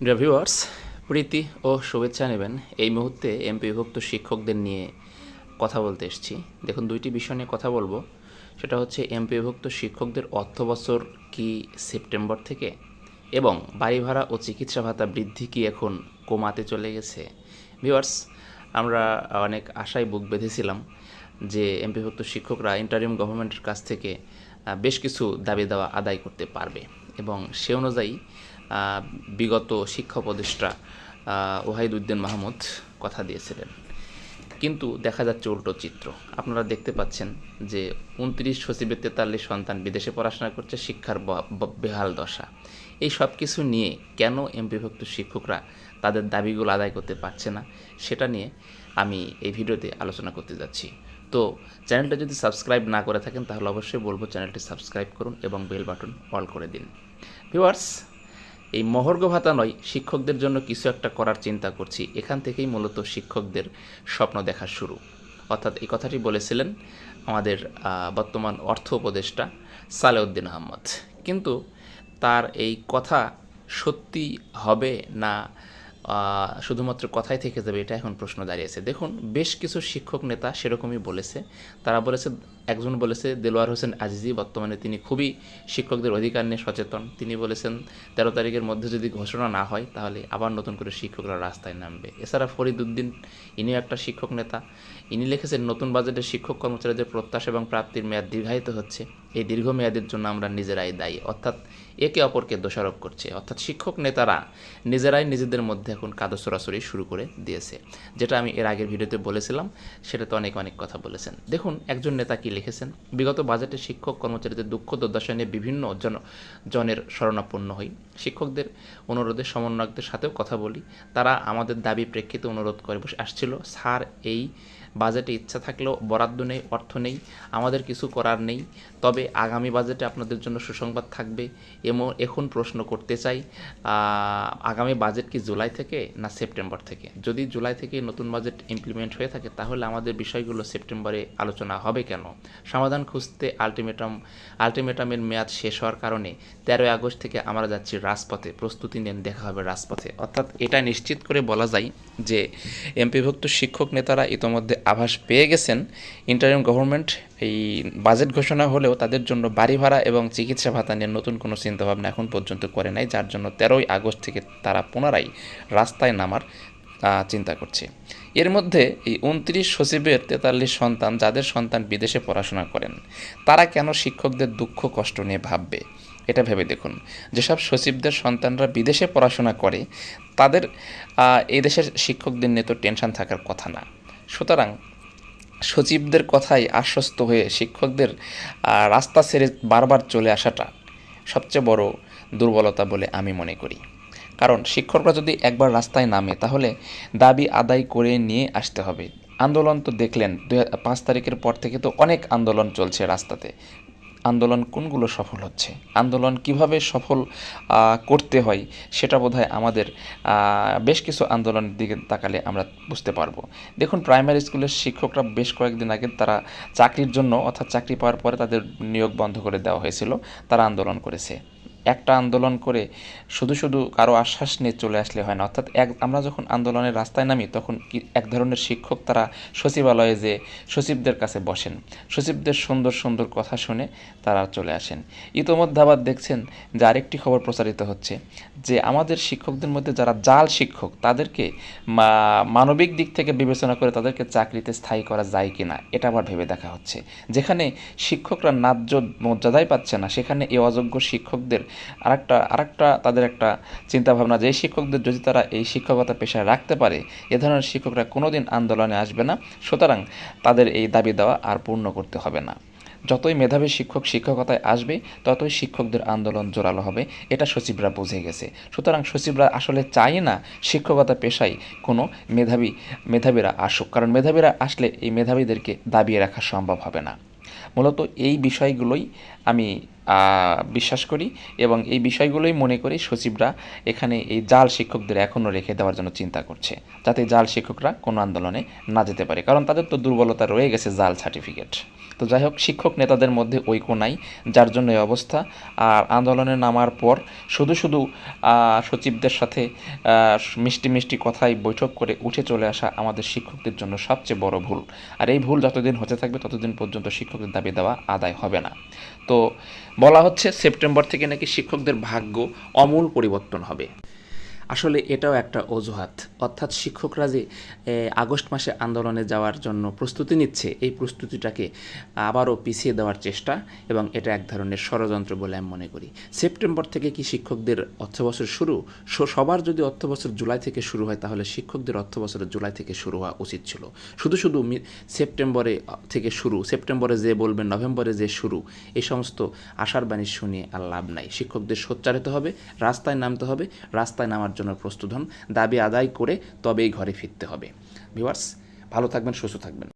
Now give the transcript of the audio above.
Viewers প্রীতি ও শুভেচ্ছা নেবেন। এই মুহূর্তে এমপি বিভক্ত শিক্ষকদের নিয়ে কথা বলতে এসেছি। দেখুন, দুইটি বিষয় নিয়ে কথা বলব। সেটা হচ্ছে এমপি বিভক্ত শিক্ষকদের অর্থ বছর কি সেপ্টেম্বর থেকে এবং বাড়ি ভাড়া ও চিকিৎসা ভাতা বৃদ্ধি কি এখন কমাতে চলে গেছে? ভিউয়ার্স আমরা অনেক আশায় বুক বেঁধেছিলাম যে এমপিভুক্ত শিক্ষকরা ইন্টারিম গভর্নমেন্টের কাছ থেকে বেশ কিছু দাবি দেওয়া আদায় করতে পারবে এবং সে অনুযায়ী বিগত শিক্ষা উপদেষ্টা ওয়াহিদ মাহমুদ কথা দিয়েছিলেন। কিন্তু দেখা যাচ্ছে উল্টো চিত্র। আপনারা দেখতে পাচ্ছেন যে উনত্রিশ সচিবের তেতাল্লিশ সন্তান বিদেশে পড়াশোনা করছে, শিক্ষার বেহাল দশা। এই সব কিছু নিয়ে কেন এমপিভুক্ত শিক্ষকরা তাদের দাবিগুলো আদায় করতে পারছে না, সেটা নিয়ে আমি এই ভিডিওতে আলোচনা করতে যাচ্ছি। তো চ্যানেলটা যদি সাবস্ক্রাইব না করে থাকেন, তাহলে অবশ্যই বলব চ্যানেলটি সাবস্ক্রাইব করুন এবং বেল বাটন অল করে দিন। ভিউয়ার্স এই মহর্ঘ ভাতা নয়, শিক্ষকদের জন্য কিছু একটা করার চিন্তা করছি। এখান থেকেই মূলত শিক্ষকদের স্বপ্ন দেখা শুরু। অর্থাৎ এই কথাটি বলেছিলেন আমাদের বর্তমান অর্থ উপদেষ্টা সালেউদ্দিন আহমদ। কিন্তু তার এই কথা সত্যি হবে না শুধুমাত্র কথাই থেকে যাবে, এটা এখন প্রশ্ন দাঁড়িয়েছে। দেখুন, বেশ কিছু শিক্ষক নেতা সেরকমই বলেছে। তারা বলেছে একজন বলেছে, দেলোয়ার হোসেন আজিজি বর্তমানে তিনি খুবই শিক্ষকদের অধিকার নিয়ে সচেতন। তিনি বলেছেন, তেরো তারিখের মধ্যে যদি ঘোষণা না হয়, তাহলে আবার নতুন করে শিক্ষকরা রাস্তায় নামবে। এছাড়া ফরিদ উদ্দিন, ইনিও একটা শিক্ষক নেতা। ইনি লিখেছেন, নতুন বাজেটে শিক্ষক কর্মচারীদের প্রত্যাশা এবং প্রাপ্তির মেয়াদ দীর্ঘায়িত হচ্ছে। এই দীর্ঘমেয়াদের জন্য আমরা নিজেরাই দায়ী। অর্থাৎ একে অপরকে দোষারোপ করছে। অর্থাৎ শিক্ষক নেতারা নিজেরাই নিজেদের মধ্যে এখন কাদো সরাসরি শুরু করে দিয়েছে। যেটা আমি এর আগের ভিডিওতে বলেছিলাম সেটা তো অনেক অনেক কথা বলেছেন। দেখুন, একজন নেতা কি লিখেছেন। বিগত বাজেটে শিক্ষক কর্মচারীদের দুঃখ দুর্দশা নিয়ে বিভিন্ন জন, জনের শরণাপন্ন হই। শিক্ষকদের অনুরোধে সমন্বয়কদের সাথেও কথা বলি। তারা আমাদের দাবি প্রেক্ষিতে অনুরোধ করে বসে, আসছিল স্যার, এই বাজেটে ইচ্ছা থাকলেও বরাদ্দ নেই, অর্থ নেই, আমাদের কিছু করার নেই। তবে আগামী বাজেটে আপনাদের জন্য সুসংবাদ থাকবে। এমন এখন প্রশ্ন করতে চাই আগামী বাজেট কি জুলাই থেকে না সেপ্টেম্বর থেকে? যদি জুলাই থেকে নতুন বাজেট ইমপ্লিমেন্ট হয়ে থাকে, তাহলে আমাদের বিষয়গুলো সেপ্টেম্বরে আলোচনা হবে কেন? সমাধান খুঁজতে আলটিমেটাম আলটিমেটামের মেয়াদ শেষ হওয়ার কারণে তেরোই আগস্ট থেকে আমরা যাচ্ছি রাজপথে। প্রস্তুতি নেন, দেখা হবে রাজপথে। অর্থাৎ এটা নিশ্চিত করে বলা যায় যে এমপিভুক্ত শিক্ষক নেতারা ইতোমধ্যে আভাস পেয়ে গেছেন। ইন্টারিম গভর্নমেন্ট এই বাজেট ঘোষণা হলেও তাদের জন্য বাড়ি ভাড়া এবং চিকিৎসা ভাতা নিয়ে নতুন কোনো চিন্তাভাবনা এখন পর্যন্ত করে নাই, যার জন্য তেরোই আগস্ট থেকে তারা পুনরায় রাস্তায় নামার চিন্তা করছে। এর মধ্যে এই উনত্রিশ সচিবের তেতাল্লিশ সন্তান, যাদের সন্তান বিদেশে পড়াশোনা করেন, তারা কেন শিক্ষকদের দুঃখ কষ্ট নিয়ে ভাববে? এটা ভেবে দেখুন। যেসব সচিবদের সন্তানরা বিদেশে পড়াশোনা করে, তাদের এই দেশের শিক্ষকদের নিয়ে তো টেনশন থাকার কথা না। সুতরাং সচিবদের কথাই আশ্বস্ত হয়ে শিক্ষকদের রাস্তা ছেড়ে বারবার চলে আসাটা সবচেয়ে বড় দুর্বলতা বলে আমি মনে করি। কারণ শিক্ষকরা যদি একবার রাস্তায় নামে, তাহলে দাবি আদায় করে নিয়ে আসতে হবে। আন্দোলন তো দেখলেন, দুই, পাঁচ তারিখের পর থেকে তো অনেক আন্দোলন চলছে রাস্তাতে। আন্দোলন কোনগুলো সফল হচ্ছে? আন্দোলন কীভাবে সফল করতে হয় সেটা বোধহয় আমাদের বেশ কিছু আন্দোলনের দিকে তাকালে আমরা বুঝতে পারব। দেখুন প্রাইমারি স্কুলের শিক্ষকরা বেশ কয়েকদিন আগে তারা চাকরির জন্য অর্থাৎ চাকরি পাওয়ার পরে তাদের নিয়োগ বন্ধ করে দেওয়া হয়েছিল। তারা আন্দোলন করেছে। একটা আন্দোলন করে শুধু শুধু কারও আশ্বাস নিয়ে চলে আসলে হয় না। অর্থাৎ এক আমরা যখন আন্দোলনের রাস্তায় নামি, তখন এক ধরনের শিক্ষক তারা সচিবালয়ে যে সচিবদের কাছে বসেন, সচিবদের সুন্দর সুন্দর কথা শুনে তারা চলে আসেন। ইতোমধ্যে আবার দেখছেন যে আরেকটি খবর প্রচারিত হচ্ছে যে আমাদের শিক্ষকদের মধ্যে যারা জাল শিক্ষক, তাদেরকে মানবিক দিক থেকে বিবেচনা করে তাদেরকে চাকরিতে স্থায়ী করা যায় কি না এটা আবার ভেবে দেখা হচ্ছে। যেখানে শিক্ষকরা ন্যায্য মর্যাদাই পাচ্ছে না, সেখানে এ অযোগ্য শিক্ষকদের আরেকটা আরেকটা তাদের একটা চিন্তাভাবনা যে শিক্ষকদের যদি তারা এই শিক্ষকতা পেশায় রাখতে পারে, এ ধরনের শিক্ষকরা কোনোদিন আন্দোলনে আসবে না, সুতরাং তাদের এই দাবি দেওয়া আর পূর্ণ করতে হবে না। যতই মেধাবী শিক্ষক শিক্ষকতায় আসবে, ততই শিক্ষকদের আন্দোলন জোরালো হবে, এটা সচিবরা বুঝে গেছে। সুতরাং সচিবরা আসলে চায় না শিক্ষকতা পেশায় কোনো মেধাবী, মেধাবীরা আসুক, কারণ মেধাবীরা আসলে এই মেধাবীদেরকে দাবিয়ে রাখা সম্ভব হবে না। মূলত এই বিষয়গুলোই আমি বিশ্বাস করি এবং এই বিষয়গুলোই মনে করি সচিবরা এখানে এই জাল শিক্ষকদের এখনও রেখে দেওয়ার জন্য চিন্তা করছে, যাতে জাল শিক্ষকরা কোনো আন্দোলনে না যেতে পারে। কারণ তাদের তো দুর্বলতা রয়ে গেছে জাল সার্টিফিকেট। তো যাই হোক, শিক্ষক নেতাদের মধ্যে ঐক্য নাই, যার জন্য এই অবস্থা। আর আন্দোলনে নামার পর শুধু শুধু সচিবদের সাথে মিষ্টি মিষ্টি কথায় বৈঠক করে উঠে চলে আসা আমাদের শিক্ষকদের জন্য সবচেয়ে বড় ভুল। আর এই ভুল যতদিন হতে থাকবে ততদিন পর্যন্ত শিক্ষকদের দাবি দেওয়া আদায় হবে না। তো বলা হচ্ছে সেপ্টেম্বর থেকে নাকি শিক্ষকদের ভাগ্য অমূল পরিবর্তন হবে। আসলে এটাও একটা অজুহাত। অর্থাৎ শিক্ষকরা যে আগস্ট মাসে আন্দোলনে যাওয়ার জন্য প্রস্তুতি নিচ্ছে, এই প্রস্তুতিটাকে আবারও পিছিয়ে দেওয়ার চেষ্টা এবং এটা এক ধরনের ষড়যন্ত্র বলে আমি মনে করি। সেপ্টেম্বর থেকে কি শিক্ষকদের অর্থবছর শুরু? সবার যদি অর্থবছর জুলাই থেকে শুরু হয়, তাহলে শিক্ষকদের অর্থবছর জুলাই থেকে শুরু হওয়া উচিত ছিল। শুধু শুধু সেপ্টেম্বরে থেকে শুরু, সেপ্টেম্বরে যে বলবেন, নভেম্বরে যে শুরু, এই সমস্ত আশার বাণী শুনিয়ে আর লাভ নাই। শিক্ষকদের সোচ্চারিত হবে, রাস্তায় নামতে হবে, রাস্তায় নামার জন্য প্রস্তুত হন। দাবি আদায় করে তবেই ঘরে ফিরতে হবে। ভিউয়ার্স, ভালো থাকবেন, সুস্থ থাকবেন।